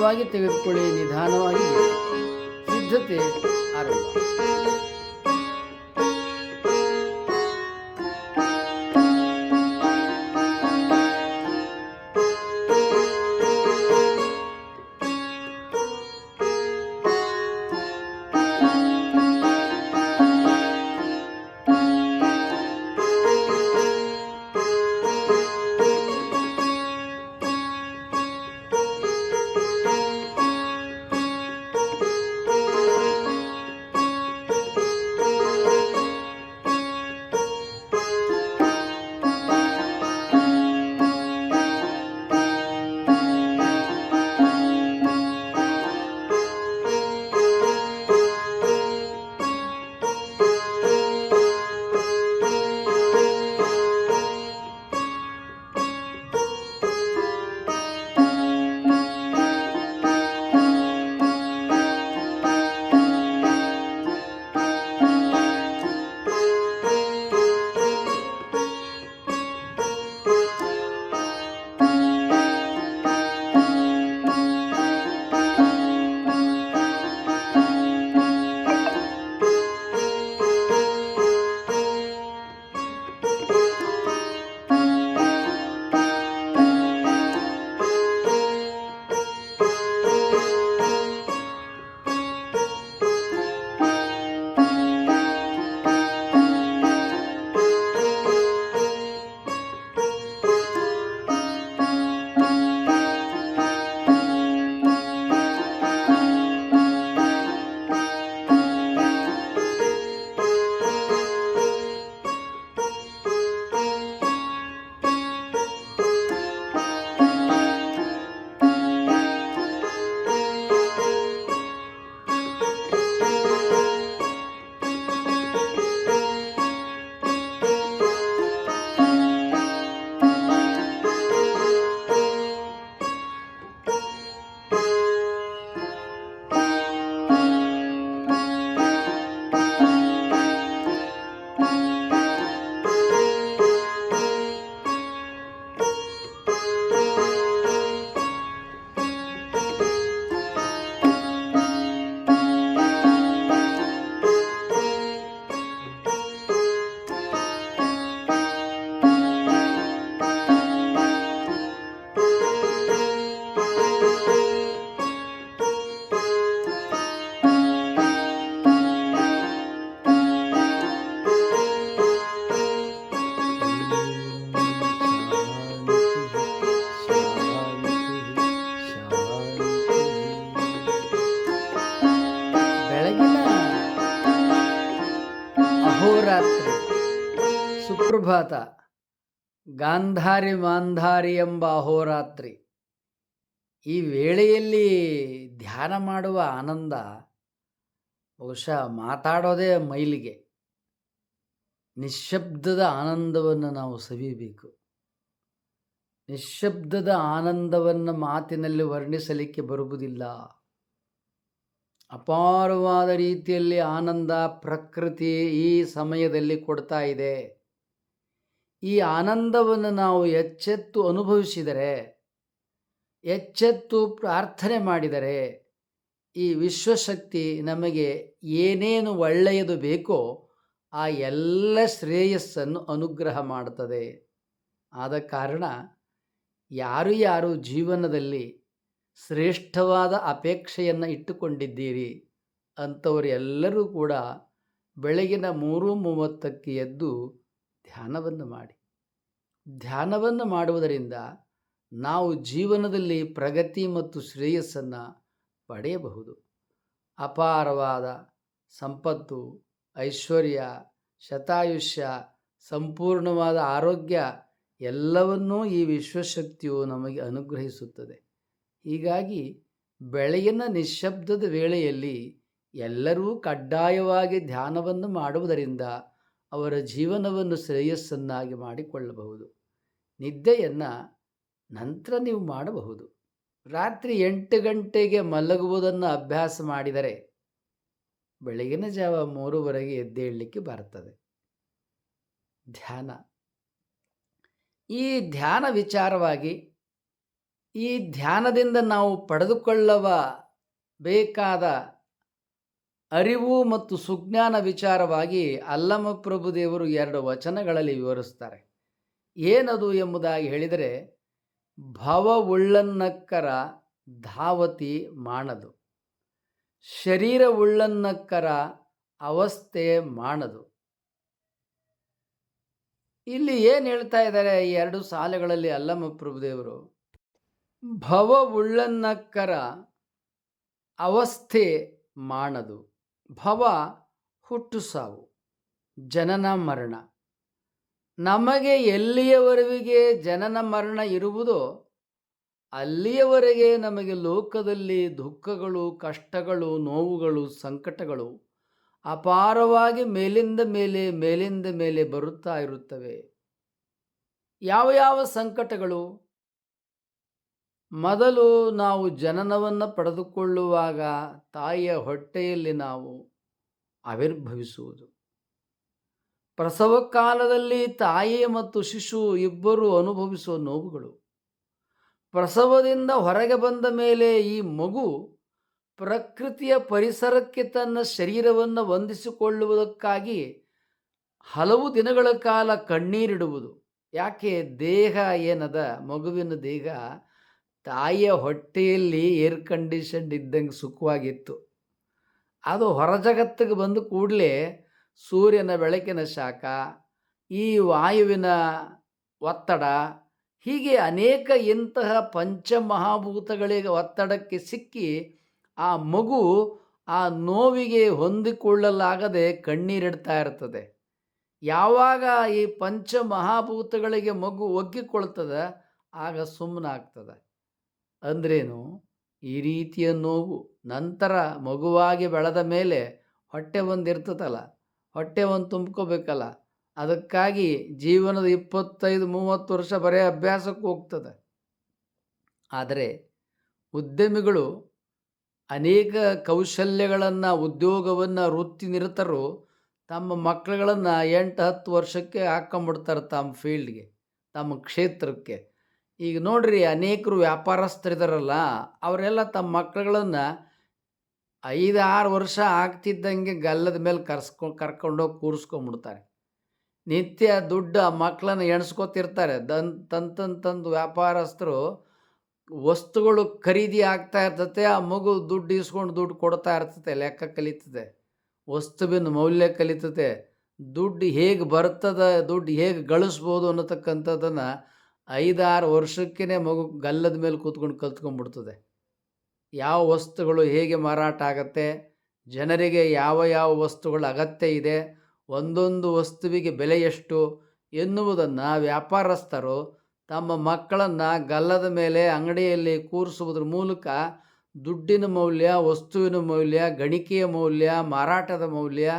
ನಿಧಾನವಾಗಿ ತೆಗೆದುಕೊಳ್ಳಿ ನಿಧಾನವಾಗಿ. ಸಿದ್ಧತೆ ಆರಂಭ ಗಾಂಧಾರಿ ಮಾಂಧಾರಿ ಎಂಬ ಅಹೋರಾತ್ರಿ. ಈ ವೇಳೆಯಲ್ಲಿ ಧ್ಯಾನ ಮಾಡುವ ಆನಂದ ಬಹುಶಃ ಮಾತಾಡೋದೇ ಮೈಲಿಗೆ. ನಿಶ್ಶಬ್ದದ ಆನಂದವನ್ನು ನಾವು ಸವಿಯಬೇಕು ನಿಶ್ಶಬ್ದದ ಆನಂದವನ್ನು ಮಾತಿನಲ್ಲಿ ವರ್ಣಿಸಲಿಕ್ಕೆ ಬರುವುದಿಲ್ಲ. ಅಪಾರವಾದ ರೀತಿಯಲ್ಲಿ ಆನಂದ ಪ್ರಕೃತಿ ಈ ಸಮಯದಲ್ಲಿ ಕೊಡ್ತಾ ಇದೆ. ಈ ಆನಂದವನ್ನು ನಾವು ಎಚ್ಚೆತ್ತು ಅನುಭವಿಸಿದರೆ, ಎಚ್ಚೆತ್ತು ಪ್ರಾರ್ಥನೆ ಮಾಡಿದರೆ, ಈ ವಿಶ್ವಶಕ್ತಿ ನಮಗೆ ಏನೇನು ಒಳ್ಳೆಯದು ಬೇಕೋ ಆ ಎಲ್ಲ ಶ್ರೇಯಸ್ಸನ್ನು ಅನುಗ್ರಹ ಮಾಡುತ್ತದೆ. ಆದ ಕಾರಣ ಯಾರು ಯಾರು ಜೀವನದಲ್ಲಿ ಶ್ರೇಷ್ಠವಾದ ಅಪೇಕ್ಷೆಯನ್ನು ಇಟ್ಟುಕೊಂಡಿದ್ದೀರಿ ಅಂಥವರು ಎಲ್ಲರೂ ಕೂಡ ಬೆಳಗಿನ ಮೂರು ಮೂವತ್ತಕ್ಕೆ ಎದ್ದು ಧ್ಯಾನವನ್ನು ಮಾಡಿ. ಧ್ಯಾನವನ್ನು ಮಾಡುವುದರಿಂದ ನಾವು ಜೀವನದಲ್ಲಿ ಪ್ರಗತಿ ಮತ್ತು ಶ್ರೇಯಸ್ಸನ್ನು ಪಡೆಯಬಹುದು. ಅಪಾರವಾದ ಸಂಪತ್ತು, ಐಶ್ವರ್ಯ, ಶತಾಯುಷ್ಯ, ಸಂಪೂರ್ಣವಾದ ಆರೋಗ್ಯ ಎಲ್ಲವನ್ನೂ ಈ ವಿಶ್ವಶಕ್ತಿಯು ನಮಗೆ ಅನುಗ್ರಹಿಸುತ್ತದೆ. ಹೀಗಾಗಿ ಬೆಳೆಯನ್ನು ನಿಶ್ಶಬ್ದದ ವೇಳೆಯಲ್ಲಿ ಎಲ್ಲರೂ ಕಡ್ಡಾಯವಾಗಿ ಧ್ಯಾನವನ್ನು ಮಾಡುವುದರಿಂದ ಅವರ ಜೀವನವನ್ನು ಶ್ರೇಯಸ್ಸನ್ನಾಗಿ ಮಾಡಿಕೊಳ್ಳಬಹುದು. ನಿದ್ದೆಯನ್ನು ನಂತರ ನೀವು ಮಾಡಬಹುದು. ರಾತ್ರಿ ಎಂಟು ಗಂಟೆಗೆ ಮಲಗುವುದನ್ನು ಅಭ್ಯಾಸ ಮಾಡಿದರೆ ಬೆಳಗಿನ ಜಾವ ಮೂರುವರೆಗೆ ಎದ್ದೇಳಲಿಕ್ಕೆ ಬರ್ತದೆ ಧ್ಯಾನ. ಈ ಧ್ಯಾನ ವಿಚಾರವಾಗಿ ಈ ಧ್ಯಾನದಿಂದ ನಾವು ಪಡೆದುಕೊಳ್ಳುವ ಬೇಕಾದ ಅರಿವು ಮತ್ತು ಸುಜ್ಞಾನ ವಿಚಾರವಾಗಿ ಅಲ್ಲಮ ಪ್ರಭುದೇವರು ಎರಡು ವಚನಗಳಲ್ಲಿ ವಿವರಿಸ್ತಾರೆ. ಏನದು ಎಂಬುದಾಗಿ ಹೇಳಿದರೆ, ಭವವುಳ್ಳನ್ನಕ್ಕರ ಧಾವತಿ ಮಾಡದು ಶರೀರ ಉಳ್ಳನ್ನಕ್ಕರ ಅವಸ್ಥೆ ಮಾಡದು ಇಲ್ಲಿ ಏನು ಹೇಳ್ತಾ ಇದ್ದಾರೆ ಈ ಎರಡು ಸಾಲುಗಳಲ್ಲಿ ಅಲ್ಲಮ್ಮ ಪ್ರಭುದೇವರು? ಭವ ಉಳ್ಳನ್ನಕ್ಕರ ಅವಸ್ಥೆ ಮಾಡದು ಭವ ಹುಟ್ಟು ಸಾವು ಜನನ ಮರಣ. ನಮಗೆ ಎಲ್ಲಿಯವರೆಗೆ ಜನನ ಮರಣ ಇರುವುದೋ ಅಲ್ಲಿಯವರೆಗೆ ನಮಗೆ ಲೋಕದಲ್ಲಿ ದುಃಖಗಳು, ಕಷ್ಟಗಳು, ನೋವುಗಳು, ಸಂಕಟಗಳು ಅಪಾರವಾಗಿ ಮೇಲಿಂದ ಮೇಲೆ ಮೇಲಿಂದ ಮೇಲೆ ಬರುತ್ತಾ ಇರುತ್ತವೆ. ಯಾವ ಯಾವ ಸಂಕಟಗಳು? ಮೊದಲು ನಾವು ಜನನವನ್ನು ಪಡೆದುಕೊಳ್ಳುವಾಗ ತಾಯಿಯ ಹೊಟ್ಟೆಯಲ್ಲಿ ನಾವು ಆವಿರ್ಭವಿಸುವುದು. ಪ್ರಸವ ಕಾಲದಲ್ಲಿ ತಾಯಿ ಮತ್ತು ಶಿಶು ಇಬ್ಬರು ಅನುಭವಿಸುವ ನೋವುಗಳು. ಪ್ರಸವದಿಂದ ಹೊರಗೆ ಬಂದ ಮೇಲೆ ಈ ಮಗು ಪ್ರಕೃತಿಯ ಪರಿಸರಕ್ಕೆ ತನ್ನ ಶರೀರವನ್ನು ಹೊಂದಿಸಿಕೊಳ್ಳುವುದಕ್ಕಾಗಿ ಹಲವು ದಿನಗಳ ಕಾಲ ಕಣ್ಣೀರಿಡುವುದು. ಯಾಕೆ? ದೇಹ ಏನದ? ಮಗುವಿನ ದೇಹ ತಾಯಿಯ ಹೊಟ್ಟೆಯಲ್ಲಿ ಏರ್ ಕಂಡೀಷನ್ ಇದ್ದಂಗೆ ಸುಖವಾಗಿತ್ತು. ಅದು ಹೊರ ಜಗತ್ತಿಗೆ ಬಂದ ಕೂಡಲೇ ಸೂರ್ಯನ ಬೆಳಕಿನ ಶಾಖ, ಈ ವಾಯುವಿನ ಒತ್ತಡ, ಹೀಗೆ ಅನೇಕ ಇಂತಹ ಪಂಚಮಹಾಭೂತಗಳಿಗೆ ಒತ್ತಡಕ್ಕೆ ಸಿಕ್ಕಿ ಆ ಮಗು ಆ ನೋವಿಗೆ ಹೊಂದಿಕೊಳ್ಳಲಾಗದೆ ಕಣ್ಣೀರಿಡ್ತಾ ಇರ್ತದೆ. ಯಾವಾಗ ಈ ಪಂಚಮಹಾಭೂತಗಳಿಗೆ ಮಗು ಒಗ್ಗಿಕೊಳ್ತದೆ, ಆಗ ಸುಮ್ಮನಾಗ್ತದೆ ಅಂದ್ರೇನು, ಈ ರೀತಿಯ ನೋವು ನಂತರ ಮಗುವಾಗಿ ಬೆಳೆದ ಮೇಲೆ ಹೊಟ್ಟೆ ಇರ್ತದಲ್ಲ ಹೊಟ್ಟೆ ಒಂದು ತುಂಬ್ಕೋಬೇಕಲ್ಲ. ಅದಕ್ಕಾಗಿ ಜೀವನದ ಇಪ್ಪತ್ತೈದು, ಮೂವತ್ತು ವರ್ಷ ಬರೀ ಅಭ್ಯಾಸಕ್ಕೆ ಹೋಗ್ತದೆ. ಆದರೆ ಉದ್ಯಮಿಗಳು ಅನೇಕ ಕೌಶಲ್ಯಗಳನ್ನು, ಉದ್ಯೋಗವನ್ನು ವೃತ್ತಿ ನಿರತರು ತಮ್ಮ ಮಕ್ಕಳುಗಳನ್ನು ಎಂಟು, ಹತ್ತು ವರ್ಷಕ್ಕೆ ಹಾಕ್ಕೊಂಬಿಡ್ತಾರೆ ತಮ್ಮ ಫೀಲ್ಡ್ಗೆ, ತಮ್ಮ ಕ್ಷೇತ್ರಕ್ಕೆ. ಈಗ ನೋಡ್ರಿ ಅನೇಕರು ವ್ಯಾಪಾರಸ್ಥರಿದಾರಲ್ಲ, ಅವರೆಲ್ಲ ತಮ್ಮ ಮಕ್ಕಳುಗಳನ್ನು ಐದು ಆರು ವರ್ಷ ಆಗ್ತಿದ್ದಂಗೆ ಗಲ್ಲದ ಮೇಲೆ ಕರ್ಸ್ಕೊ, ಕರ್ಕೊಂಡೋಗಿ ಕೂರಿಸ್ಕೊಂಬಿಡ್ತಾರೆ. ನಿತ್ಯ ದುಡ್ಡು ಆ ಮಕ್ಕಳನ್ನು ಎಣಿಸ್ಕೊತಿರ್ತಾರೆ. ದನ್ ತಂದು ವ್ಯಾಪಾರಸ್ಥರು ವಸ್ತುಗಳು ಖರೀದಿ ಆಗ್ತಾ ಇರ್ತತೆ, ಆ ಮಗು ದುಡ್ಡು ಇಸ್ಕೊಂಡು ದುಡ್ಡು ಕೊಡ್ತಾ ಇರ್ತದೆ ಲೆಕ್ಕ ಕಲಿತದೆ ವಸ್ತುವಿನ ಮೌಲ್ಯ ಕಲಿತದೆ ದುಡ್ಡು ಹೇಗೆ ಬರ್ತದೆ, ದುಡ್ಡು ಹೇಗೆ ಗಳಿಸ್ಬೋದು ಅನ್ನತಕ್ಕಂಥದ್ದನ್ನು ಐದಾರು ವರ್ಷಕ್ಕೇ ಮಗು ಗಲ್ಲದ ಮೇಲೆ ಕೂತ್ಕೊಂಡು ಕಲ್ತ್ಕೊಂಡ್ಬಿಡ್ತದೆ ಯಾವ ವಸ್ತುಗಳು ಹೇಗೆ ಮಾರಾಟ ಆಗತ್ತೆ, ಜನರಿಗೆ ಯಾವ ಯಾವ ವಸ್ತುಗಳ ಅಗತ್ಯ ಇದೆ, ಒಂದೊಂದು ವಸ್ತುವಿಗೆ ಬೆಲೆ ಎಷ್ಟು ಎನ್ನುವುದನ್ನು ವ್ಯಾಪಾರಸ್ಥರು ತಮ್ಮ ಮಕ್ಕಳನ್ನು ಗಲ್ಲದ ಮೇಲೆ ಅಂಗಡಿಯಲ್ಲಿ ಕೂರಿಸುವುದ್ರ ಮೂಲಕ ದುಡ್ಡಿನ ಮೌಲ್ಯ, ವಸ್ತುವಿನ ಮೌಲ್ಯ, ಗಣಿಕೆಯ ಮೌಲ್ಯ, ಮಾರಾಟದ ಮೌಲ್ಯ,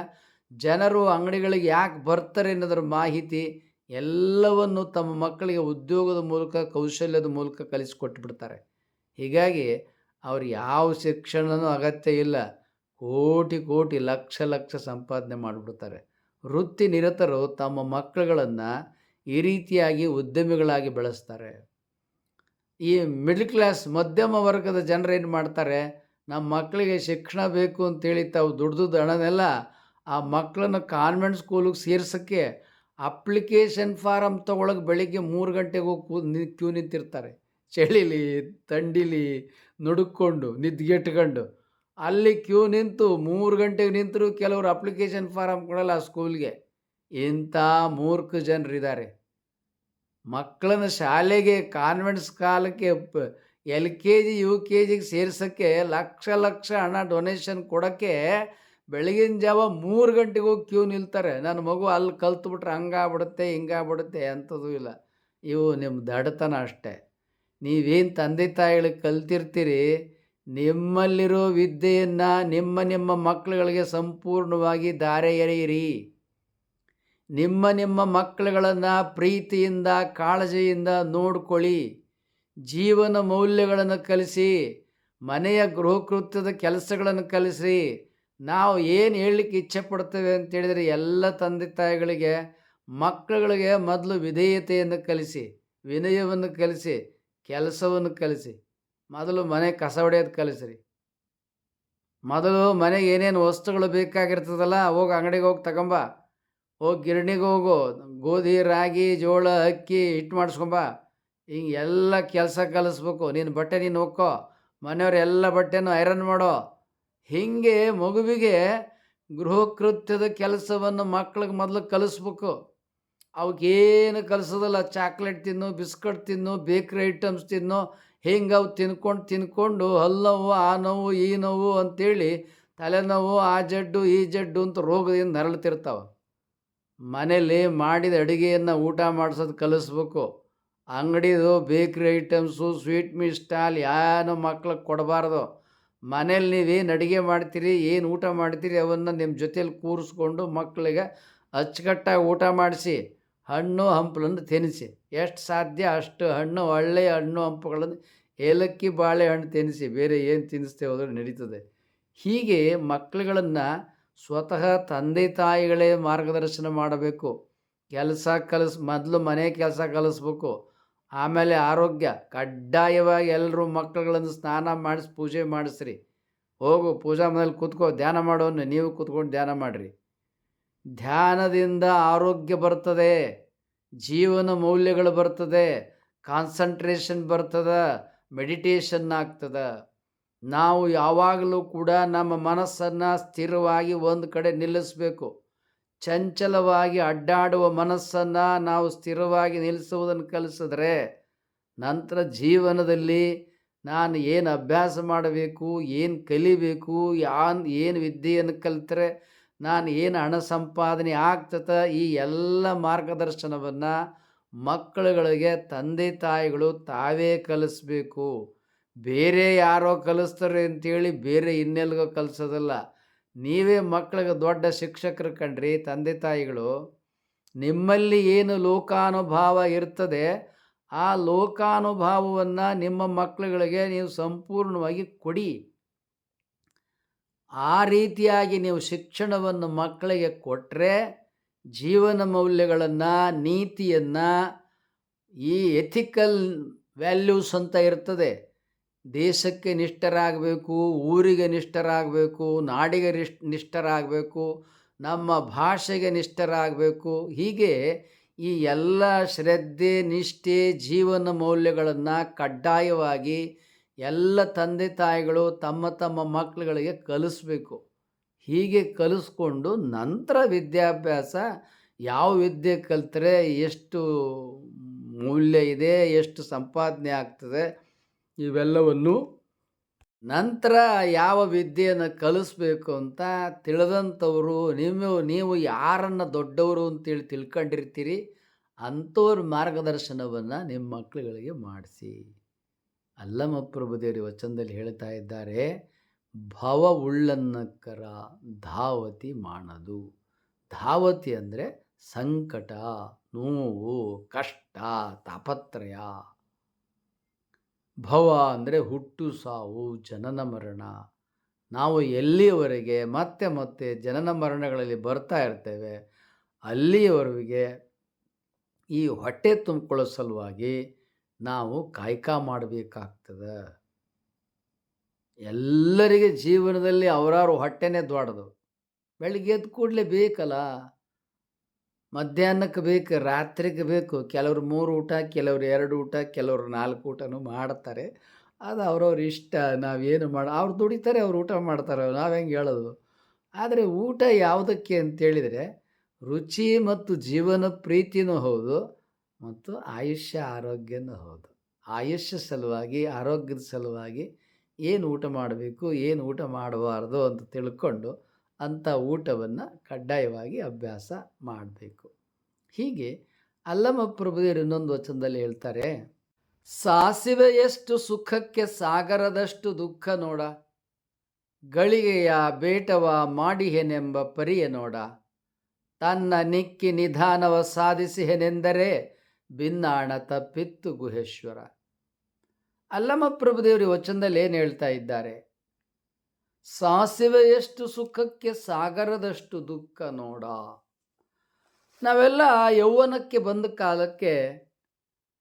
ಜನರು ಅಂಗಡಿಗಳಿಗೆ ಯಾಕೆ ಬರ್ತಾರೆ ಅನ್ನೋದ್ರ ಮಾಹಿತಿ ಎಲ್ಲವನ್ನು ತಮ್ಮ ಮಕ್ಕಳಿಗೆ ಉದ್ಯೋಗದ ಮೂಲಕ, ಕೌಶಲ್ಯದ ಮೂಲಕ ಕಲಿಸಿಕೊಟ್ಬಿಡ್ತಾರೆ. ಹೀಗಾಗಿ ಅವ್ರು ಯಾವ ಶಿಕ್ಷಣನೂ ಅಗತ್ಯ ಇಲ್ಲ. ಕೋಟಿ ಕೋಟಿ ಲಕ್ಷ ಲಕ್ಷ ಸಂಪಾದನೆ ಮಾಡಿಬಿಡ್ತಾರೆ. ವೃತ್ತಿ ನಿರತರು ತಮ್ಮ ಮಕ್ಕಳುಗಳನ್ನು ಈ ರೀತಿಯಾಗಿ ಉದ್ಯಮಿಗಳಾಗಿ ಬೆಳೆಸ್ತಾರೆ. ಈ ಮಿಡ್ಲ್ ಕ್ಲಾಸ್ ಮಧ್ಯಮ ವರ್ಗದ ಜನರು ಏನು ಮಾಡ್ತಾರೆ? ನಮ್ಮ ಮಕ್ಕಳಿಗೆ ಶಿಕ್ಷಣ ಬೇಕು ಅಂತೇಳಿ ತಾವು ದುಡ್ದು ಹಣನೆಲ್ಲ ಆ ಮಕ್ಕಳನ್ನು ಕಾನ್ವೆಂಟ್ ಸ್ಕೂಲಿಗೆ ಸೇರ್ಸೋಕ್ಕೆ ಅಪ್ಲಿಕೇಶನ್ ಫಾರಮ್ ತೊಗೊಳಗೆ ಬೆಳಿಗ್ಗೆ ಮೂರು ಗಂಟೆಗೆ ಹೋಗಿ ಕ್ಯೂ ನಿಂತಿರ್ತಾರೆ. ಚಳಿಲಿ, ಥಂಡಿಲಿ ನುಡುಕೊಂಡು, ನಿದ್ಗೆಟ್ಕೊಂಡು. ಅಲ್ಲಿ ಕ್ಯೂ ನಿಂತು, ಮೂರು ಗಂಟೆಗೆ ನಿಂತರು ಕೆಲವರು ಅಪ್ಲಿಕೇಶನ್ ಫಾರಮ್ ಕೊಡಲ್ಲ ಆ ಸ್ಕೂಲ್ಗೆ ಇಂಥ ಮೂರ್ಖ ಜನರಿದ್ದಾರೆ. ಮಕ್ಕಳನ್ನ ಶಾಲೆಗೆ ಕಾನ್ವೆಂಟ್ಸ್ ಕಾಲಕ್ಕೆ L K G, U K ಜಿಗೆ ಸೇರ್ಸೋಕ್ಕೆ ಲಕ್ಷ ಲಕ್ಷ ಹಣ ಡೊನೇಷನ್ ಕೊಡೋಕ್ಕೆ ಬೆಳಗಿನ ಜಾವ ಮೂರು ಗಂಟೆಗೆ ಹೋಗಿ ಕ್ಯೂ ನಿಲ್ತಾರೆ. ನನ್ನ ಮಗು ಅಲ್ಲಿ ಕಲ್ತ್ಬಿಟ್ರೆ ಹಂಗಾಗ್ಬಿಡುತ್ತೆ, ಹಿಂಗಾಗ್ಬಿಡುತ್ತೆ ಅಂಥದ್ದು ಇಲ್ಲ. ಇವು ನಿಮ್ಮ ದಡತನ ಅಷ್ಟೇ. ನೀವೇನು ತಂದೆ ತಾಯಿಗಳಿಗೆ ಕಲ್ತಿರ್ತೀರಿ, ನಿಮ್ಮಲ್ಲಿರೋ ವಿದ್ಯೆಯನ್ನು ನಿಮ್ಮ ನಿಮ್ಮ ಮಕ್ಕಳುಗಳಿಗೆ ಸಂಪೂರ್ಣವಾಗಿ ದಾರೆ ಎರೆಯಿರಿ. ನಿಮ್ಮ ನಿಮ್ಮ ಮಕ್ಕಳುಗಳನ್ನು ಪ್ರೀತಿಯಿಂದ, ಕಾಳಜಿಯಿಂದ ನೋಡ್ಕೊಳ್ಳಿ. ಜೀವನ ಮೌಲ್ಯಗಳನ್ನು ಕಲಿಸಿ, ಮನೆಯ ಗೃಹಕೃತ್ಯದ ಕೆಲಸಗಳನ್ನು ಕಲಿಸಿ ನಾವು ಏನು ಹೇಳಲಿಕ್ಕೆ ಇಚ್ಛೆ ಪಡ್ತೇವೆ ಅಂತೇಳಿದರೆ ಎಲ್ಲ ತಂದೆ ತಾಯಿಗಳಿಗೆ, ಮಕ್ಕಳುಗಳಿಗೆ ಮೊದಲು ವಿಧೇಯತೆಯನ್ನು ಕಲಿಸಿ, ವಿನಯವನ್ನು ಕಲಿಸಿ ಕೆಲಸವನ್ನು ಕಲಿಸಿ. ಮೊದಲು ಮನೆ ಕಸ ಹೊಡೆಯೋದು ಕಲಿಸ್ರಿ. ಮೊದಲು ಮನೆಗೆ ಏನೇನು ವಸ್ತುಗಳು ಬೇಕಾಗಿರ್ತದಲ್ಲ, ಹೋಗಿ ಅಂಗಡಿಗೆ ಹೋಗಿ ತಗೊಂಬ. ಹೋಗಿ ಗಿರಣಿಗೆ ಹೋಗು, ಗೋಧಿ, ರಾಗಿ, ಜೋಳ, ಅಕ್ಕಿ ಹಿಟ್ಟು ಮಾಡಿಸ್ಕೊಂಬ. ಹಿಂಗೆ ಎಲ್ಲ ಕೆಲಸ ಕಲಿಸ್ಬೇಕು. ನೀನು ಬಟ್ಟೆ ನೀನು ಹೋಗ್ಕೋ ಮನೆಯವ್ರ ಎಲ್ಲ ಬಟ್ಟೆನೂ ಐರನ್ ಮಾಡೋ. ಹೀಗೆ ಮಗುವಿಗೆ ಗೃಹಕೃತ್ಯದ ಕೆಲಸವನ್ನು ಮಕ್ಳಿಗೆ ಮೊದಲು ಕಲಿಸ್ಬೇಕು. ಅವಕ್ಕೇನು ಕಲಿಸೋದಲ್ಲ, ಚಾಕ್ಲೇಟ್ ತಿನ್ನು, ಬಿಸ್ಕಟ್ ತಿನ್ನು, ಬೇಕ್ರಿ ಐಟಮ್ಸ್ ತಿನ್ನು, ಹಿಂಗೆ ಅವು ತಿನ್ಕೊಂಡು ತಿನ್ಕೊಂಡು ಹಲ್ಲು ನೋವು ಆ ನೋವು ಈ ನೋವು ಅಂತೇಳಿ ತಲೆನೋವು, ಆ ಜಡ್ಡು, ಈ ಜಡ್ಡು ಅಂತ ರೋಗದಿಂದ ನರಳ್ತಿರ್ತಾವೆ. ಮನೇಲಿ ಮಾಡಿದ ಅಡುಗೆಯನ್ನು ಊಟ ಮಾಡಿಸೋದು ಕಲಿಸ್ಬೇಕು. ಅಂಗಡಿದು ಬೇಕ್ರಿ ಐಟಮ್ಸು, ಸ್ವೀಟ್ ಮೀಟ್ ಸ್ಟಾಲ್ ಏನೋ ಮಕ್ಳಿಗೆ ಕೊಡಬಾರ್ದು. ಮನೇಲಿ ನೀವೇನು ಅಡುಗೆ ಮಾಡ್ತೀರಿ, ಏನು ಊಟ ಮಾಡ್ತೀರಿ, ಅವನ್ನು ನಿಮ್ಮ ಜೊತೇಲಿ ಕೂರಿಸ್ಕೊಂಡು ಮಕ್ಕಳಿಗೆ ಅಚ್ಚುಕಟ್ಟಾಗಿ ಊಟ ಮಾಡಿಸಿ. ಹಣ್ಣು ಹಂಪಲನ್ನು ತಿನ್ನಿಸಿ ಎಷ್ಟು ಸಾಧ್ಯ? ಅಷ್ಟು ಹಣ್ಣು ಒಳ್ಳೆಯ ಹಣ್ಣು ಹಂಪುಗಳನ್ನು ಏಲಕ್ಕಿ ಬಾಳೆಹಣ್ಣು ತಿನ್ನಿಸಿ ಬೇರೆ ಏನು ತಿನ್ನಿಸ್ತೇವೆ ಹೋದ್ರೆ ನಡೀತದೆ. ಹೀಗೆ ಮಕ್ಕಳುಗಳನ್ನು ಸ್ವತಃ ತಂದೆ ತಾಯಿಗಳೇ ಮಾರ್ಗದರ್ಶನ ಮಾಡಬೇಕು. ಕೆಲಸ ಕಲಿಸ್, ಮೊದಲು ಮನೆ ಕೆಲಸ ಕಲಿಸ್ಬೇಕು. ಆಮೇಲೆ ಆರೋಗ್ಯ. ಕಡ್ಡಾಯವಾಗಿ ಎಲ್ಲರೂ ಮಕ್ಕಳುಗಳನ್ನು ಸ್ನಾನ ಮಾಡಿಸಿ, ಪೂಜೆ ಮಾಡಿಸ್ರಿ. ಹೋಗು, ಪೂಜಾ ಮನೇಲಿ ಕೂತ್ಕೋ, ಧ್ಯಾನ ಮಾಡೋನು ನೀವು ಕೂತ್ಕೊಂಡು ಧ್ಯಾನ ಮಾಡಿರಿ. ಧ್ಯಾನದಿಂದ ಆರೋಗ್ಯ ಬರ್ತದೆ. ಜೀವನ ಮೌಲ್ಯಗಳು ಬರ್ತದೆ ಕಾನ್ಸಂಟ್ರೇಷನ್ ಬರ್ತದೆ ಮೆಡಿಟೇಷನ್ ಆಗ್ತದೆ. ನಾವು ಯಾವಾಗಲೂ ಕೂಡ ನಮ್ಮ ಮನಸ್ಸನ್ನು ಸ್ಥಿರವಾಗಿ ಒಂದು ಕಡೆ ನಿಲ್ಲಿಸಬೇಕು. ಚಂಚಲವಾಗಿ ಅಡ್ಡಾಡುವ ಮನಸ್ಸನ್ನು ನಾವು ಸ್ಥಿರವಾಗಿ ನಿಲ್ಲಿಸುವುದನ್ನು ಕಲಿಸಿದ್ರೆ ನಂತರ ಜೀವನದಲ್ಲಿ ನಾನು ಏನು ಅಭ್ಯಾಸ ಮಾಡಬೇಕು, ಏನು ಕಲಿಬೇಕು, ಯಾನ್ ಏನು ವಿದ್ಯೆಯನ್ನು ಕಲಿತರೆ ನಾನು ಏನು ಹಣ ಸಂಪಾದನೆ ಆಗ್ತದ ಈ ಎಲ್ಲ ಮಾರ್ಗದರ್ಶನವನ್ನು ಮಕ್ಕಳುಗಳಿಗೆ, ತಂದೆ ತಾಯಿಗಳು ತಾವೇ ಕಲಿಸ್ಬೇಕು. ಬೇರೆ ಯಾರೋ ಕಲಿಸ್ತಾರೆ ಅಂತೇಳಿ ಬೇರೆ ಇನ್ನೆಲ್ಗೋ ಕಲಿಸೋದಲ್ಲ. ನೀವೇ ಮಕ್ಕಳಿಗೆ ದೊಡ್ಡ ಶಿಕ್ಷಕರು ಕಣ್ರಿ ತಂದೆ ತಾಯಿಗಳು. ನಿಮ್ಮಲ್ಲಿ ಏನು ಲೋಕಾನುಭಾವ ಇರ್ತದೆ, ಆ ಲೋಕಾನುಭಾವವನ್ನು ನಿಮ್ಮ ಮಕ್ಕಳುಗಳಿಗೆ ನೀವು ಸಂಪೂರ್ಣವಾಗಿ ಕೊಡಿ. ಆ ರೀತಿಯಾಗಿ ನೀವು ಶಿಕ್ಷಣವನ್ನು ಮಕ್ಕಳಿಗೆ ಕೊಟ್ಟರೆ ಜೀವನ ಮೌಲ್ಯಗಳನ್ನು, ನೀತಿಯನ್ನು, ಈ ಎಥಿಕಲ್ ವ್ಯಾಲ್ಯೂಸ್ ಅಂತ ಇರ್ತದೆ. ದೇಶಕ್ಕೆ ನಿಷ್ಠರಾಗಬೇಕು, ಊರಿಗೆ ನಿಷ್ಠರಾಗಬೇಕು, ನಾಡಿಗೆ ನಿಷ್ಠ ನಿಷ್ಠರಾಗಬೇಕು, ನಮ್ಮ ಭಾಷೆಗೆ ನಿಷ್ಠರಾಗಬೇಕು. ಹೀಗೆ ಈ ಎಲ್ಲ ಶ್ರದ್ಧೆ, ನಿಷ್ಠೆ, ಜೀವನ ಮೌಲ್ಯಗಳನ್ನು ಕಡ್ಡಾಯವಾಗಿ ಎಲ್ಲ ತಂದೆ ತಾಯಿಗಳು ತಮ್ಮ ತಮ್ಮ ಮಕ್ಕಳುಗಳಿಗೆ ಕಲಿಸ್ಬೇಕು. ಹೀಗೆ ಕಲಿಸ್ಕೊಂಡು ನಂತರ ವಿದ್ಯಾಭ್ಯಾಸ, ಯಾವ ವಿದ್ಯೆ ಕಲಿತ್ರೆ ಎಷ್ಟು ಮೌಲ್ಯ ಇದೆ, ಎಷ್ಟು ಸಂಪಾದನೆ ಆಗ್ತದೆ, ಇವೆಲ್ಲವನ್ನು ನಂತರ ಯಾವ ವಿದ್ಯೆಯನ್ನು ಕಲಿಸ್ಬೇಕು ಅಂತ ತಿಳಿದಂಥವರು, ನೀವು ನೀವು ಯಾರನ್ನು ದೊಡ್ಡವರು ಅಂತೇಳಿ ತಿಳ್ಕೊಂಡಿರ್ತೀರಿ ಅಂಥವ್ರ ಮಾರ್ಗದರ್ಶನವನ್ನು ನಿಮ್ಮ ಮಕ್ಕಳುಗಳಿಗೆ ಮಾಡಿಸಿ. ಅಲ್ಲಮ ಪ್ರಭುದೇವರಿ ವಚನದಲ್ಲಿ ಹೇಳ್ತಾ ಇದ್ದಾರೆ, ಭವ ಉಳ್ಳನ್ನಕ್ಕರ ಧಾವತಿ ಮಾಡದು ಧಾವತಿ ಅಂದರೆ ಸಂಕಟ, ನೋವು, ಕಷ್ಟ, ತಾಪತ್ರಯ. ಭವ ಅಂದರೆ ಹುಟ್ಟು ಸಾವು, ಜನನ ಮರಣ. ನಾವು ಎಲ್ಲಿಯವರೆಗೆ ಮತ್ತೆ ಮತ್ತೆ ಜನನ ಮರಣಗಳಲ್ಲಿ ಬರ್ತಾ ಇರ್ತೇವೆ, ಅಲ್ಲಿಯವರೆಗೆ ಈ ಹೊಟ್ಟೆ ತುಂಬಿಕೊಳ್ಳೋ ಸಲುವಾಗಿ ನಾವು ಕಾಯ್ಕ ಮಾಡಬೇಕಾಗ್ತದೆ. ಎಲ್ಲರಿಗೆ ಜೀವನದಲ್ಲಿ ಅವರಾರು ಹೊಟ್ಟೆನೇ ದೊಡ್ಡದು ಬೆಳಿಗ್ಗೆ ಎದ್ದು ಕೂಡಲೇ ಬೇಕಲ್ಲ? ಮಧ್ಯಾಹ್ನಕ್ಕೆ ಬೇಕು, ರಾತ್ರಿಗೆ ಬೇಕು. ಕೆಲವರು ಮೂರು ಊಟ, ಕೆಲವರು ಎರಡು ಊಟ, ಕೆಲವರು ನಾಲ್ಕು ಊಟನೂ ಮಾಡ್ತಾರೆ. ಅದು ಅವ್ರವ್ರ ಇಷ್ಟ, ನಾವೇನು ಮಾಡ, ಅವ್ರು ದುಡಿತಾರೆ, ಅವ್ರು ಊಟ ಮಾಡ್ತಾರೆ, ನಾವು ಹೆಂಗೆ ಹೇಳೋದು? ಆದರೆ ಊಟ ಯಾವುದಕ್ಕೆ ಅಂತೇಳಿದರೆ ರುಚಿ ಮತ್ತು ಜೀವನ ಪ್ರೀತಿನೂ ಹೌದು. ಮತ್ತು ಆಯುಷ್ಯ ಆರೋಗ್ಯನೂ ಹೌದು. ಆಯುಷ್ಯ ಸಲುವಾಗಿ, ಆರೋಗ್ಯದ ಸಲುವಾಗಿ ಏನು ಊಟ ಮಾಡಬೇಕು, ಏನು ಊಟ ಮಾಡಬಾರ್ದು ಅಂತ ತಿಳ್ಕೊಂಡು ಅಂಥ ಊಟವನ್ನು ಕಡ್ಡಾಯವಾಗಿ ಅಭ್ಯಾಸ ಮಾಡಬೇಕು. ಹೀಗೆ ಅಲ್ಲಮ ಪ್ರಭುದೇವರು ಇನ್ನೊಂದು ವಚನದಲ್ಲಿ ಹೇಳ್ತಾರೆ ಸಾಸಿವೆಯಷ್ಟು ಸುಖಕ್ಕೆ ಸಾಗರದಷ್ಟು ದುಃಖ ನೋಡ, ಗಳಿಗೆಯ ಬೇಟವ ಮಾಡಿಹೆನೆಂಬ ಪರಿಯ ನೋಡ, ತನ್ನ ನಿಕ್ಕಿ ನಿಧಾನವ ಸಾಧಿಸಿಹೆನೆಂದರೆ ಭಿನ್ನಾಣ ತಪ್ಪಿತ್ತು ಗುಹೇಶ್ವರ. ಅಲ್ಲಮ ಪ್ರಭುದೇವರು ವಚನದಲ್ಲಿ ಏನು ಹೇಳ್ತಾ ಇದ್ದಾರೆ? ಸಾಸಿವೆಯಷ್ಟು ಸುಖಕ್ಕೆ ಸಾಗರದಷ್ಟು ದುಃಖ ನೋಡ. ನಾವೆಲ್ಲ ಯೌವನಕ್ಕೆ ಬಂದ ಕಾಲಕ್ಕೆ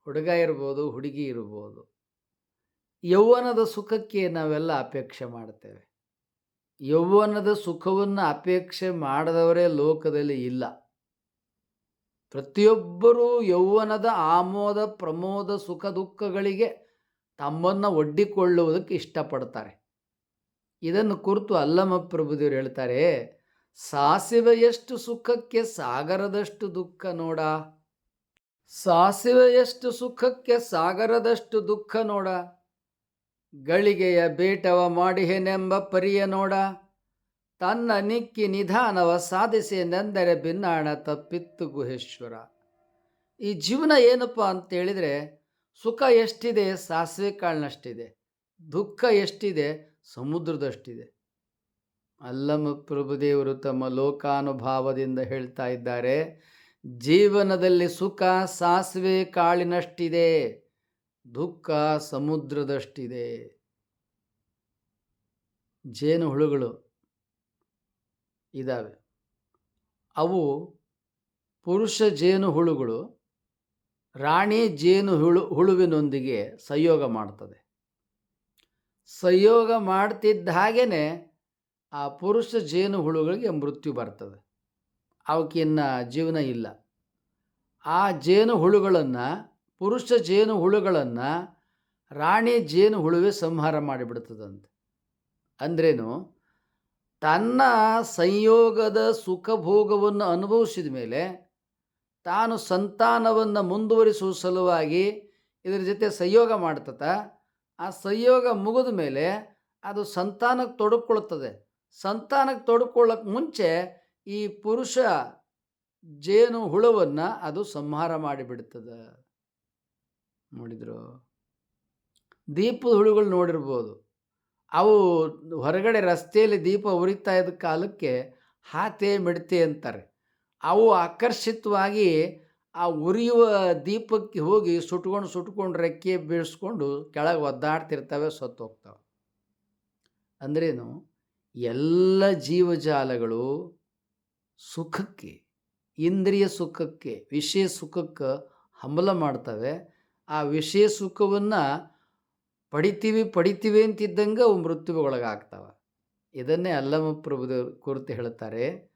ಹುಡುಗ ಇರ್ಬೋದು, ಹುಡುಗಿ ಇರ್ಬೋದು. ಯೌವನದ ಸುಖಕ್ಕೆ ನಾವೆಲ್ಲ ಅಪೇಕ್ಷೆ ಮಾಡ್ತೇವೆ. ಯೌವನದ ಸುಖವನ್ನು ಅಪೇಕ್ಷೆ ಮಾಡದವರೇ ಲೋಕದಲ್ಲಿ ಇಲ್ಲ. ಪ್ರತಿಯೊಬ್ಬರೂ ಯೌವನದ ಆಮೋದ, ಪ್ರಮೋದ, ಸುಖ, ದುಃಖಗಳಿಗೆ ತಮ್ಮನ್ನು ಒಡ್ಡಿಕೊಳ್ಳುವುದಕ್ಕೆ ಇಷ್ಟಪಡ್ತಾರೆ. ಇದನ್ನು ಕುರಿತು ಅಲ್ಲಮ ಪ್ರಭುದೇವರು ಹೇಳ್ತಾರೆ, ಸಾಸಿವೆಯಷ್ಟು ಸುಖಕ್ಕೆ ಸಾಗರದಷ್ಟು ದುಃಖ ನೋಡ. ಸಾಸಿವೆಯಷ್ಟು ಸುಖಕ್ಕೆ ಸಾಗರದಷ್ಟು ದುಃಖ ನೋಡ. ಗಳಿಗೆಯ ಬೇಟವ ಮಾಡಿಹೆನೆಂಬ ಪರಿಯ ನೋಡ. ತನ್ನ ನಿಕ್ಕಿ ನಿಧಾನವ ಸಾಧಿಸೇನೆಂದರೆ ಭಿನ್ನಾಣ ತಪ್ಪಿತ್ತು ಗುಹೇಶ್ವರ. ಈ ಜೀವನ ಏನಪ್ಪ ಅಂತೇಳಿದರೆ ಸುಖ ಎಷ್ಟಿದೆ, ಸಾಸಿವೆ ಕಾಳಿನಷ್ಟಿದೆ, ದುಃಖ ಎಷ್ಟಿದೆ, ಸಮುದ್ರದಷ್ಟಿದೆ. ಅಲ್ಲಮ ಪ್ರಭುದೇವರು ತಮ್ಮ ಲೋಕಾನುಭಾವದಿಂದ ಹೇಳ್ತಾ ಇದ್ದಾರೆ, ಜೀವನದಲ್ಲಿ ಸುಖ, ಸಾಸಿವೆ ಕಾಳಿನಷ್ಟಿದೆ, ದುಃಖ ಸಮುದ್ರದಷ್ಟಿದೆ. ಜೇನು ಹುಳುಗಳು ಇದ್ದಾವೆ ಅವು ಪುರುಷ ಜೇನು ಹುಳುಗಳು ರಾಣಿ ಜೇನು ಹುಳು, ಹುಳುವಿನೊಂದಿಗೆ ಸಂಯೋಗ ಮಾಡ್ತದೆ. ಸಂಯೋಗ ಮಾಡ್ತಿದ್ದ ಹಾಗೇ ಆ ಪುರುಷ ಜೇನು ಹುಳುಗಳಿಗೆ ಮೃತ್ಯು ಬರ್ತದೆ. ಅವಕ್ಕಿನ್ನ ಜೀವನ ಇಲ್ಲ. ಆ ಜೇನು ಹುಳುಗಳನ್ನು, ಪುರುಷ ಜೇನು ಹುಳುಗಳನ್ನು ರಾಣಿ ಜೇನು ಹುಳುವೆ ಸಂಹಾರ ಮಾಡಿಬಿಡ್ತದಂತೆ. ಅಂದ್ರೇನು? ತನ್ನ ಸಂಯೋಗದ ಸುಖಭೋಗವನ್ನು ಅನುಭವಿಸಿದ ಮೇಲೆ ತಾನು ಸಂತಾನವನ್ನು ಮುಂದುವರಿಸುವ ಸಲುವಾಗಿ ಇದರ ಜೊತೆ ಸಂಯೋಗ ಮಾಡ್ತತ. ಆ ಸಂಯೋಗ ಮುಗಿದ ಮೇಲೆ ಅದು ಸಂತಾನಕ್ಕೆ ತೊಡಕೊಳ್ತದೆ. ಸಂತಾನಕ್ಕೆ ತೊಡಕೊಳ್ಳೋಕ್ಕೆ ಮುಂಚೆ ಈ ಪುರುಷ ಜೇನು ಹುಳವನ್ನು ಅದು ಸಂಹಾರ ಮಾಡಿಬಿಡ್ತದೆ. ನೋಡಿದರು? ದೀಪದ ಹುಳುಗಳು ನೋಡಿರ್ಬೋದು. ಅವು ಹೊರಗಡೆ ರಸ್ತೆಯಲ್ಲಿ ದೀಪ ಉರಿತಾ ಇದ್ದ ಕಾಲಕ್ಕೆ ಹಾತೆ ಮಿಡತೆ ಅಂತಾರೆ. ಅವು ಆಕರ್ಷಿತವಾಗಿ ಆ ಉರಿಯುವ ದೀಪಕ್ಕೆ ಹೋಗಿ ಸುಟ್ಕೊಂಡು ಸುಟ್ಕೊಂಡು ರೆಕ್ಕೆ ಬೀಳಿಸ್ಕೊಂಡು ಕೆಳಗೆ ಒದ್ದಾಡ್ತಿರ್ತವೆ, ಸತ್ತು ಹೋಗ್ತವೆ. ಅಂದ್ರೇನು? ಎಲ್ಲ ಜೀವಜಾಲಗಳು ಸುಖಕ್ಕೆ, ಇಂದ್ರಿಯ ಸುಖಕ್ಕೆ, ವಿಷಯ ಸುಖಕ್ಕೆ ಹಂಬಲ ಮಾಡ್ತವೆ. ಆ ವಿಷಯ ಸುಖವನ್ನು ಪಡಿತೀವಿ ಪಡಿತೀವಿ ಅಂತಿದ್ದಂಗೆ ಅವು ಮೃತ್ಯುಗೊಳಗಾಗ್ತವೆ ಇದನ್ನೇ ಅಲ್ಲಮ ಪ್ರಭುದೇವರು ಕುರಿತು ಹೇಳ್ತಾರೆ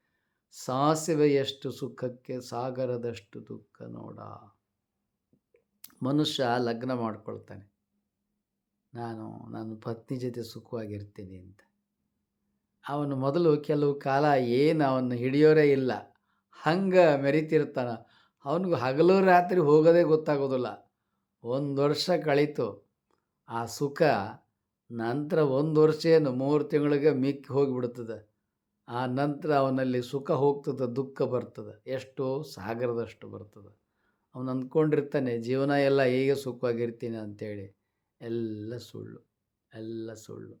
ಸಾಸಿವೆಯಷ್ಟು ಸುಖಕ್ಕೆ, ಸಾಗರದಷ್ಟು ದುಃಖ ನೋಡ. ಮನುಷ್ಯ ಲಗ್ನ ಮಾಡ್ಕೊಳ್ತಾನೆ. ನಾನು ನನ್ನ ಪತ್ನಿ ಜೊತೆ ಸುಖವಾಗಿರ್ತೀನಿ ಅಂತ. ಅವನು ಮೊದಲು ಕೆಲವು ಕಾಲ ಏನು ಅವನು ಹಿಡಿಯೋರೇ ಇಲ್ಲ. ಹಂಗೆ ಮೆರಿತಿರ್ತಾನ. ಅವನಿಗೂ ಹಗಲು ರಾತ್ರಿ ಹೋಗೋದೇ ಗೊತ್ತಾಗೋದಿಲ್ಲ. ಒಂದು ವರ್ಷ ಕಳೀತು. ಆ ಸುಖ ನಂತರ ಒಂದು ವರ್ಷ ಏನು ಮೂರು ತಿಂಗಳಿಗೆ ಮಿಕ್ಕಿ ಹೋಗಿಬಿಡ್ತದೆ. ಆ ನಂತರ ಅವನಲ್ಲಿ ಸುಖ ಹೋಗ್ತದೆ, ದುಃಖ ಬರ್ತದೆ. ಎಷ್ಟು ಸಾಗರದಷ್ಟು ಬರ್ತದೆ. ಅವನು ಅಂದ್ಕೊಂಡಿರ್ತಾನೆ, ಜೀವನ ಎಲ್ಲ ಹೇಗೆ ಸುಖವಾಗಿರ್ತೀನಿ ಅಂಥೇಳಿ ಎಲ್ಲ ಸುಳ್ಳು ಎಲ್ಲ ಸುಳ್ಳು.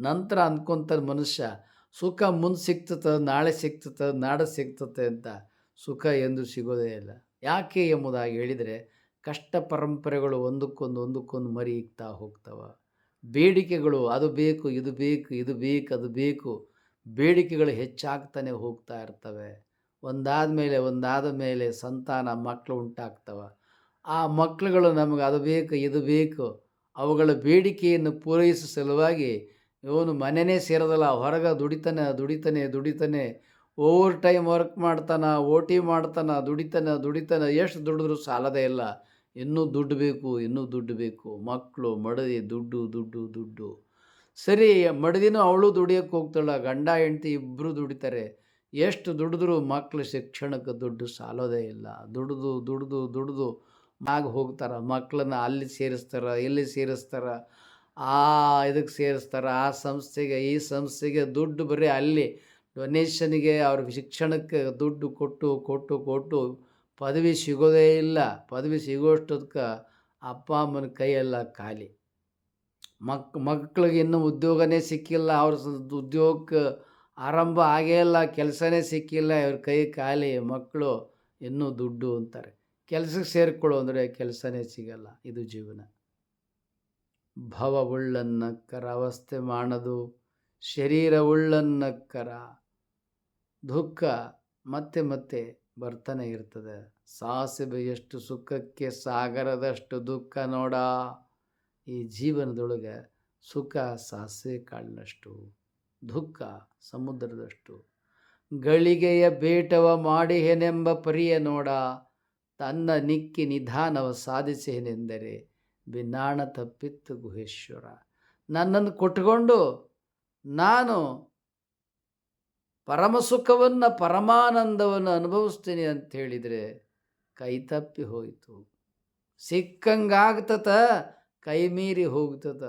ನಂತರ ಅಂದ್ಕೊಂತ ಮನುಷ್ಯ, ಸುಖ ಮುಂದೆ ಸಿಗ್ತದೆ, ನಾಳೆ ಸಿಗ್ತದೆ, ನಾಡ ಸಿಗ್ತದೆ ಅಂತ ಸುಖ ಎಂದು ಸಿಗೋದೇ ಇಲ್ಲ. ಯಾಕೆ ಎಂಬುದಾಗಿ ಹೇಳಿದರೆ ಕಷ್ಟ ಪರಂಪರೆಗಳು ಒಂದಕ್ಕೊಂದು ಒಂದಕ್ಕೊಂದು ಮರಿ ಹೋಗ್ತವ. ಬೇಡಿಕೆಗಳು ಅದು ಬೇಕು, ಇದು ಬೇಕು ಇದು ಬೇಕು, ಅದು ಬೇಕು ಬೇಡಿಕೆಗಳು ಹೆಚ್ಚಾಗ್ತಾನೆ ಹೋಗ್ತಾ ಇರ್ತವೆ. ಒಂದಾದ ಮೇಲೆ ಒಂದಾದ ಮೇಲೆ ಸಂತಾನ ಮಕ್ಕಳು ಉಂಟಾಗ್ತವೆ. ಆ ಮಕ್ಕಳುಗಳು ನಮಗೆ ಅದು ಬೇಕು, ಇದು ಬೇಕು ಅವುಗಳ ಬೇಡಿಕೆಯನ್ನು ಪೂರೈಸೋ ಸಲುವಾಗಿ ಇವನು ಮನೆಯೇ ಸೇರೋದಲ್ಲ, ಹೊರಗೆ ದುಡಿತಾನೆ ದುಡಿತಾನೆ ದುಡಿತಾನೆ ಓವರ್ ಟೈಮ್ ವರ್ಕ್ ಮಾಡ್ತಾನೆ ಓ ಟಿ ಮಾಡ್ತಾನೆ, ದುಡಿತಾನೆ ದುಡಿತಾನೆ, ಎಷ್ಟು ದುಡಿದ್ರೂ ಸಾಲದೇ ಇಲ್ಲ. ಇನ್ನೂ ದುಡ್ಡು ಬೇಕು, ಇನ್ನೂ ದುಡ್ಡು ಬೇಕು. ಮಕ್ಕಳು ಮಡದಿ, ದುಡ್ಡು ದುಡ್ಡು ದುಡ್ಡು. ಸರಿ, ಮಡದಿನೂ ಅವಳು ದುಡಿಯೋಕ್ಕೆ ಹೋಗ್ತಾಳೆ, ಗಂಡ, ಹೆಂಡತಿ ಇಬ್ಬರು ದುಡಿತಾರೆ. ಎಷ್ಟು ದುಡಿದ್ರೂ ಮಕ್ಕಳು ಶಿಕ್ಷಣಕ್ಕೆ ದುಡ್ಡು ಸಾಲೋದೇ ಇಲ್ಲ. ದುಡಿದು ದುಡಿದು ದುಡಿದು. ಆಗ ಹೋಗ್ತಾರೆ ಮಕ್ಕಳನ್ನ ಅಲ್ಲಿ ಸೇರಿಸ್ತಾರೆ, ಇಲ್ಲಿ ಸೇರಿಸ್ತಾರೆ. ಆ ಇದಕ್ಕೆ ಸೇರಿಸ್ತಾರೆ, ಆ ಸಂಸ್ಥೆಗೆ, ಈ ಸಂಸ್ಥೆಗೆ ದುಡ್ಡು ಬರೀ ಅಲ್ಲಿ. ಡೊನೇಷನ್ಗೆ ಅವ್ರ ಶಿಕ್ಷಣಕ್ಕೆ ದುಡ್ಡು ಕೊಟ್ಟು ಕೊಟ್ಟು ಕೊಟ್ಟು ಪದವಿ ಸಿಗೋದೇ ಇಲ್ಲ. ಪದವಿ ಸಿಗೋಷ್ಟೊದ್ಕೆ ಅಪ್ಪ ಅಮ್ಮನ ಕೈಯೆಲ್ಲ ಖಾಲಿ. ಮಕ್, ಮಕ್ಳಿಗೆ ಇನ್ನೂ ಉದ್ಯೋಗನೇ ಸಿಕ್ಕಿಲ್ಲ. ಅವ್ರ ಉದ್ಯೋಗಕ್ಕೆ ಆರಂಭ ಆಗೇ ಇಲ್ಲ. ಕೆಲಸನೇ ಸಿಕ್ಕಿಲ್ಲ. ಇವ್ರ ಕೈ ಖಾಲಿ. ಮಕ್ಕಳು ಇನ್ನೂ ದುಡ್ಡು ಅಂತಾರೆ. ಕೆಲಸಕ್ಕೆ ಸೇರಿಕೊಳ್ಳು ಅಂದರೆ ಕೆಲಸನೇ ಸಿಗಲ್ಲ. ಇದು ಜೀವನ. ಭವ ಭವವುಳ್ಳನ್ನ ಶರೀರ ಮಾಡದು ಶರೀರವುಳ್ಳನ್ನಕ್ಕರ ದುಃಖ ಮತ್ತೆ ಮತ್ತೆ ಬರ್ತಾನೆ ಇರ್ತದೆ. ಸಾಸಿವೆಯಷ್ಟು ಸುಖಕ್ಕೆ ಸಾಗರದಷ್ಟು ದುಃಖ ನೋಡ. ಈ ಜೀವನದೊಳಗೆ ಸುಖ, ಸಾಸಿವೆ ಕಾಳಿನಷ್ಟು, ದುಃಖ ಸಮುದ್ರದಷ್ಟು, ಗಳಿಗೆಯ ಬೇಟವ ಮಾಡಿಹೆನೆಂಬ ಪರಿಯ ನೋಡ. ತನ್ನ ನಿಕ್ಕಿ ನಿಧಾನವ ಸಾಧಿಸೇನೆಂದರೆ ಬಿನ್ನಾಣ ತಪ್ಪಿತ್ತು ಗುಹೇಶ್ವರ. ನನ್ನನ್ನು ಕೊಟ್ಕೊಂಡು ನಾನು ಪರಮ ಸುಖವನ್ನು ಪರಮಾನಂದವನ್ನು ಅನುಭವಿಸ್ತೀನಿ ಅಂತ ಹೇಳಿದರೆ ಕೈ ತಪ್ಪಿ ಹೋಯಿತು. ಸಿಕ್ಕಂಗಾಗ್ತದ, ಕೈ ಮೀರಿ ಹೋಗ್ತದ.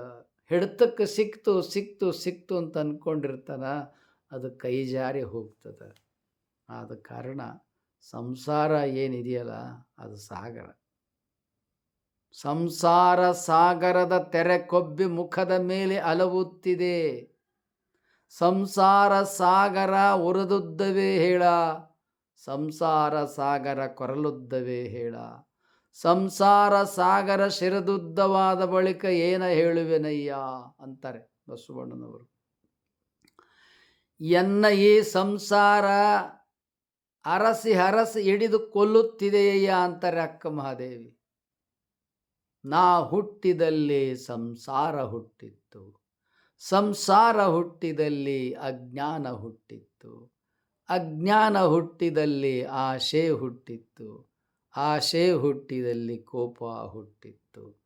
ಹಿಡ್ತಕ್ಕೆ ಸಿಕ್ತು ಸಿಕ್ತು ಸಿಕ್ತು ಅಂತ ಅಂದ್ಕೊಂಡಿರ್ತಾನ ಅದು ಕೈ ಜಾರಿ ಹೋಗ್ತದ. ಆದ ಕಾರಣ ಸಂಸಾರ ಏನಿದೆಯಲ್ಲ, ಅದು ಸಾಗರ. ಸಂಸಾರ ಸಾಗರದ ತೆರೆ ಕೊಬ್ಬಿ ಮುಖದ ಮೇಲೆ ಅಲವುತ್ತಿದೆ. ಸಂಸಾರ ಸಾಗರ ಒರೆದುದ್ದವೇ ಹೇಳ. ಸಂಸಾರ ಸಾಗರ ಕೊರಲುದ್ದವೇ ಹೇಳ. ಸಂಸಾರ ಸಾಗರ ಶಿರದುದ್ದವಾದ ಬಳಿಕ ಏನ ಹೇಳುವೆನಯ್ಯ? ಅಂತಾರೆ ಬಸವಣ್ಣನವರು. ಎನ್ನ ಈ ಸಂಸಾರ ಅರಸಿ ಹರಸಿ ಹಿಡಿದು ಕೊಲ್ಲುತ್ತಿದೆಯಯ್ಯ? ಅಂತಾರೆ ಅಕ್ಕ ಮಹಾದೇವಿ. ನಾ ಹುಟ್ಟಿದಲ್ಲಿ ಸಂಸಾರ ಹುಟ್ಟಿತ್ತು. ಸಂಸಾರ ಹುಟ್ಟಿದಲ್ಲಿ ಅಜ್ಞಾನ ಹುಟ್ಟಿತ್ತು. ಅಜ್ಞಾನ ಹುಟ್ಟಿದಲ್ಲಿ ಆಶೆ ಹುಟ್ಟಿತ್ತು. ಆಶೆ ಹುಟ್ಟಿದಲ್ಲಿ ಕೋಪ ಹುಟ್ಟಿತ್ತು.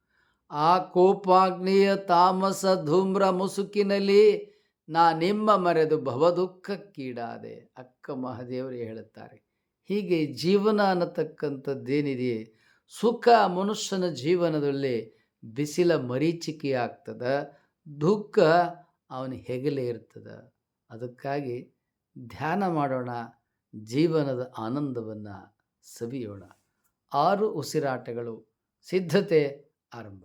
ಆ ಕೋಪಾಗ್ನಿಯ ತಾಮಸ ಧೂಮ್ರ ಮುಸುಕಿನಲ್ಲಿ ನಾ ನಿಮ್ಮ ಮರೆದು ಭವದುಃಖಕ್ಕೀಡಾದೆ, ಅಕ್ಕ ಮಹಾದೇವರು ಹೇಳುತ್ತಾರೆ. ಹೀಗೆ ಜೀವನ ಅನ್ನತಕ್ಕಂಥದ್ದೇನಿದೆಯೇ? ಸುಖ ಮನುಷ್ಯನ ಜೀವನದಲ್ಲಿ ಬಿಸಿಲ ಮರೀಚಿಕೆಯಾಗ್ತದ ದುಃಖ ಅವನ ಹೆಗಲೇ ಇರ್ತದೆ. ಅದಕ್ಕಾಗಿ ಧ್ಯಾನ ಮಾಡೋಣ ಜೀವನದ ಆನಂದವನ್ನು ಸವಿಯೋಣ. ಆರು ಉಸಿರಾಟಗಳು ಸಿದ್ಧತೆ ಆರಂಭ.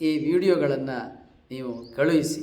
ಈ ವಿಡಿಯೋಗಳನ್ನು ನೀವು ಕಳುಹಿಸಿ.